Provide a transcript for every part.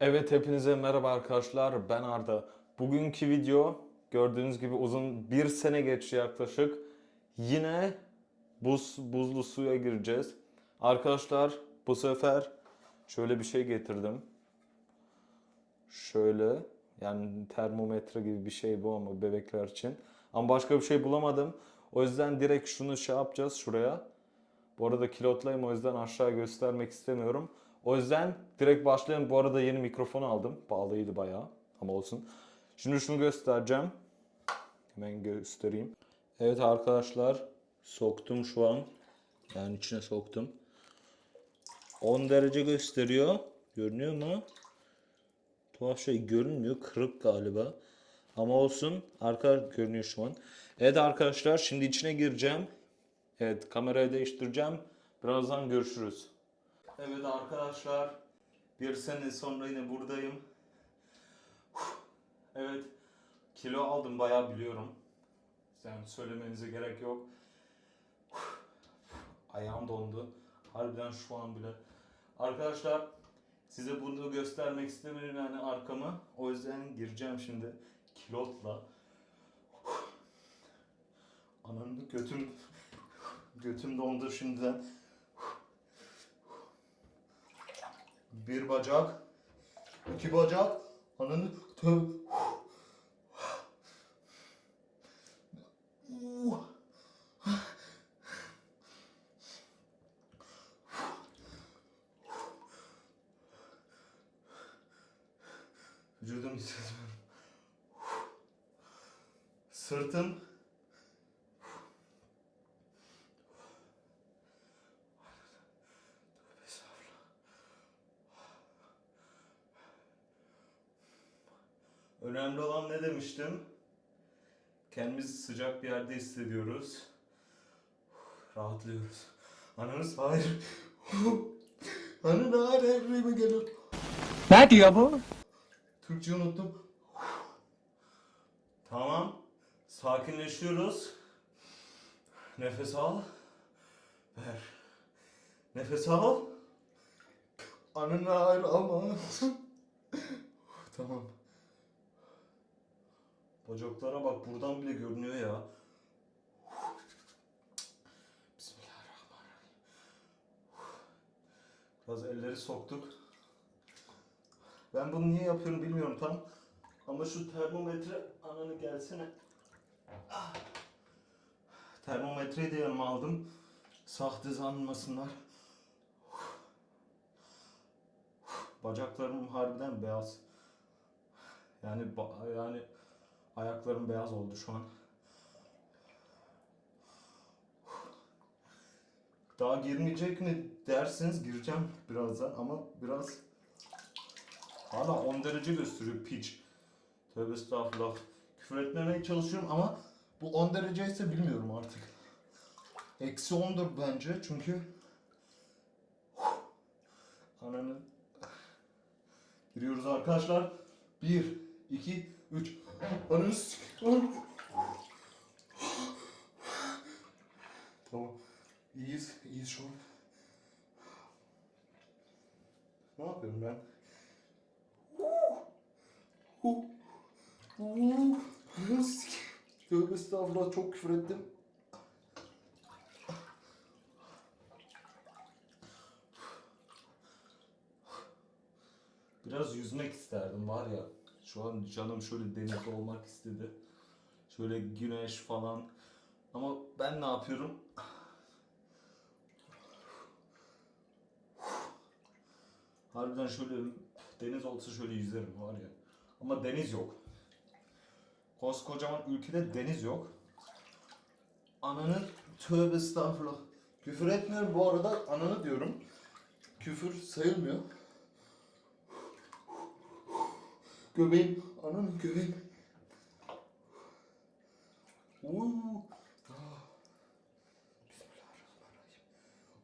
Evet hepinize merhaba arkadaşlar ben Arda. Bugünkü video gördüğünüz gibi uzun bir sene geçti yaklaşık. Yine buz buzlu suya gireceğiz. Arkadaşlar bu sefer şöyle bir şey getirdim. Şöyle yani termometre gibi bir şey bu ama bebekler için. Ama başka bir şey bulamadım. O yüzden direkt şunu şey yapacağız şuraya. Bu arada kilotlayım o yüzden aşağı göstermek istemiyorum. O yüzden direkt başlayalım. Bu arada yeni mikrofon aldım. Bağlıydı bayağı ama olsun. Şimdi şunu göstereceğim. Hemen göstereyim. Evet arkadaşlar soktum şu an. Yani içine soktum. 10 derece gösteriyor. Görünüyor mu? Tuhaf şey görünmüyor. Kırık galiba. Ama olsun. Arka görünüyor şu an. Evet arkadaşlar şimdi içine gireceğim. Evet kamerayı değiştireceğim. Birazdan görüşürüz. Evet arkadaşlar. Bir sene sonra yine buradayım. Evet. Kilo aldım bayağı biliyorum. Yani söylemenize gerek yok. Ayağım dondu. Harbiden şu an bile. Arkadaşlar size bunu göstermek istemiyorum yani arkamı. O yüzden gireceğim şimdi kilotla. Ananı götüm götüm dondu şimdiden. Bir bacak, iki bacak, ananı tö Vücudum hissetmiyorum. Sırtım Önemli olan ne demiştim? Kendimizi sıcak bir yerde hissediyoruz. Rahatlıyoruz. Ananız hayır. Anın hayır evrime geliyor. Ne diyor bu? Türkçe unuttum. Tamam. Sakinleşiyoruz. Nefes al. Ver. Nefes al. Anın hayır ama. tamam. Bacaklara bak buradan bile görünüyor ya. Bismillahirrahmanirrahim. Biraz elleri soktuk. Ben bunu niye yapıyorum bilmiyorum tam. Ama şu termometre ananı gelsene. Termometreyi de yanıma aldım. Sahte sanmasınlar. Bacaklarım harbiden beyaz. Yani yani ayaklarım beyaz oldu şu an. Daha girmeyecek mi derseniz gireceğim birazdan ama biraz Hala 10 derece gösteriyor piç. Tövbe estağfurullah. Küfür etmemeye çalışıyorum ama bu 10 derece ise bilmiyorum artık. Eksi 10'dur bence çünkü Ananı Giriyoruz arkadaşlar. 1, 2, 3 Ananı Tamam. İyiyiz, iyiyiz şu an. Ne yapıyorum ben? Tövbe estağfurullah çok küfür ettim. Biraz yüzmek isterdim var ya. Şu an canım şöyle denizde olmak istedi. Şöyle güneş falan. Ama ben ne yapıyorum? Harbiden şöyle deniz olsa şöyle yüzerim var ya. Ama deniz yok. Koskocaman ülkede deniz yok. Ananın tövbe estağfurullah. Küfür etmiyorum bu arada ananı diyorum. Küfür sayılmıyor. Göbeğim, ananın göbeğim. Uuu. Ah.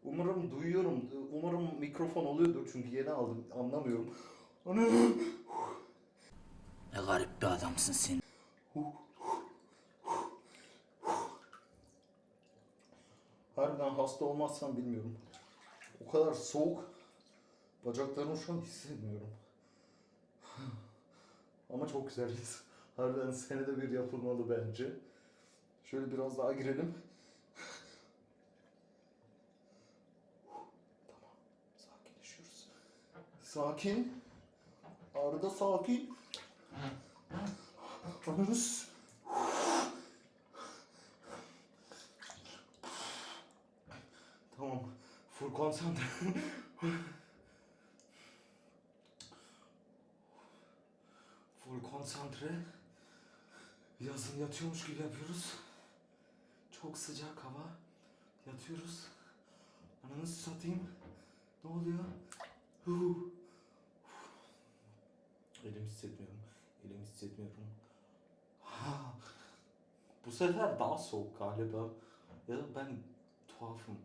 Umarım duyuyorum. Umarım mikrofon oluyordur çünkü yeni aldım. Anlamıyorum. Ananı. Ne garip bir adamsın sen. Harbiden hasta olmazsam bilmiyorum. O kadar soğuk. Bacaklarımı şu an hissetmiyorum. Ama çok güzeliz. Harbiden senede bir yapılmalı bence. Şöyle biraz daha girelim. Tamam. Sakinleşiyoruz. Sakin. Arda sakin. Anırız. Tamam. Full konsantre. Full konsantre. Yazın yatıyormuş gibi yapıyoruz. Çok sıcak hava. Yatıyoruz. Ananı satayım. Ne oluyor? Huu. Elim hissetmiyorum. Elim hissetmiyorum. Ha. Bu sefer daha soğuk galiba. Ya da ben tuhafım.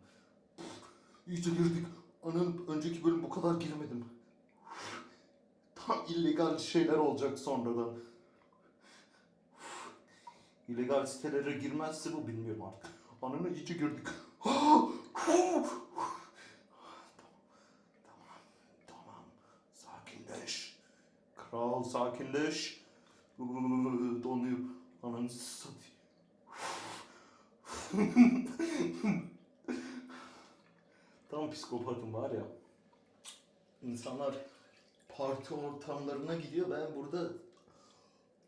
İyice girdik. Anın önceki bölüm bu kadar girmedim. İllegal şeyler olacak sonradan. İllegal sitelere girmezse bu bilmiyorum artık. Ananı iyice girdik. tamam. Tamam. Tamam. Sakinleş. Kral sakinleş. Donuyor. Ananı satayım. Tam psikopatım var ya. İnsanlar parti ortamlarına gidiyor. Ben burada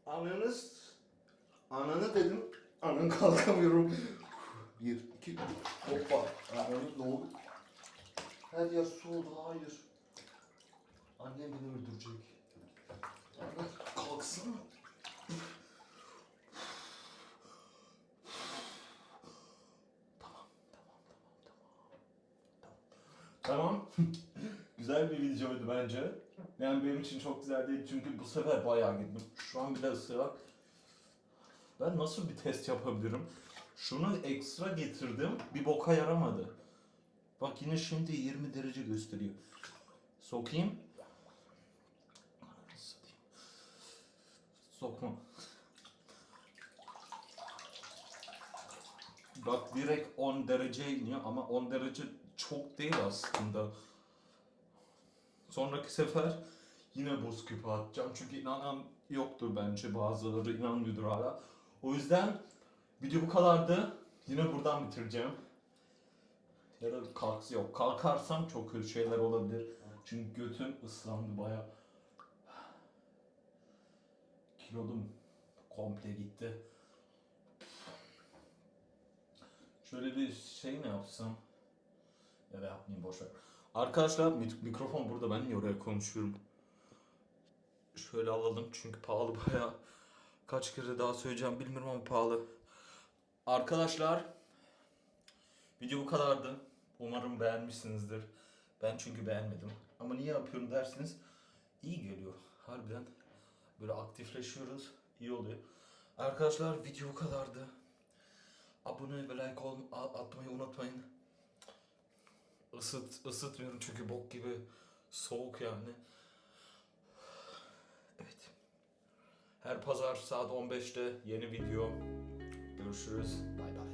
ananız ananı dedim. Anan kalkamıyorum. Bir, iki, hoppa. Ananı ne oldu? Her yer su. Hayır. Annem beni öldürecek. Ana kalksana. Tamam. güzel bir videoydu bence. Yani benim için çok güzel değil çünkü bu sefer bayağı gittim. Şu an bile ısırak. Ben nasıl bir test yapabilirim? Şunu ekstra getirdim. Bir boka yaramadı. Bak yine şimdi 20 derece gösteriyor. Sokayım. Sokma. Bak direkt 10 derece iniyor ama 10 derece çok değil aslında. Sonraki sefer yine buz küpü atacağım. Çünkü inanan yoktur bence bazıları inanmıyordur hala. O yüzden video bu kadardı. Yine buradan bitireceğim. Ya da kalks yok. Kalkarsam çok kötü şeyler olabilir. Çünkü götüm ıslandı baya. Kilodum komple gitti. Şöyle bir şey mi yapsam? Ya da yapmayayım boşver. Arkadaşlar mik- mikrofon burada ben niye oraya konuşuyorum? Şöyle alalım çünkü pahalı baya. Kaç kere daha söyleyeceğim bilmiyorum ama pahalı. Arkadaşlar video bu kadardı. Umarım beğenmişsinizdir. Ben çünkü beğenmedim. Ama niye yapıyorum dersiniz iyi geliyor. Harbiden böyle aktifleşiyoruz. iyi oluyor. Arkadaşlar video bu kadardı. Abone ve like atmayı unutmayın. Isıt, ısıtmıyorum çünkü bok gibi soğuk yani. Evet. Her pazar saat 15'te yeni video. Görüşürüz. Bay bay.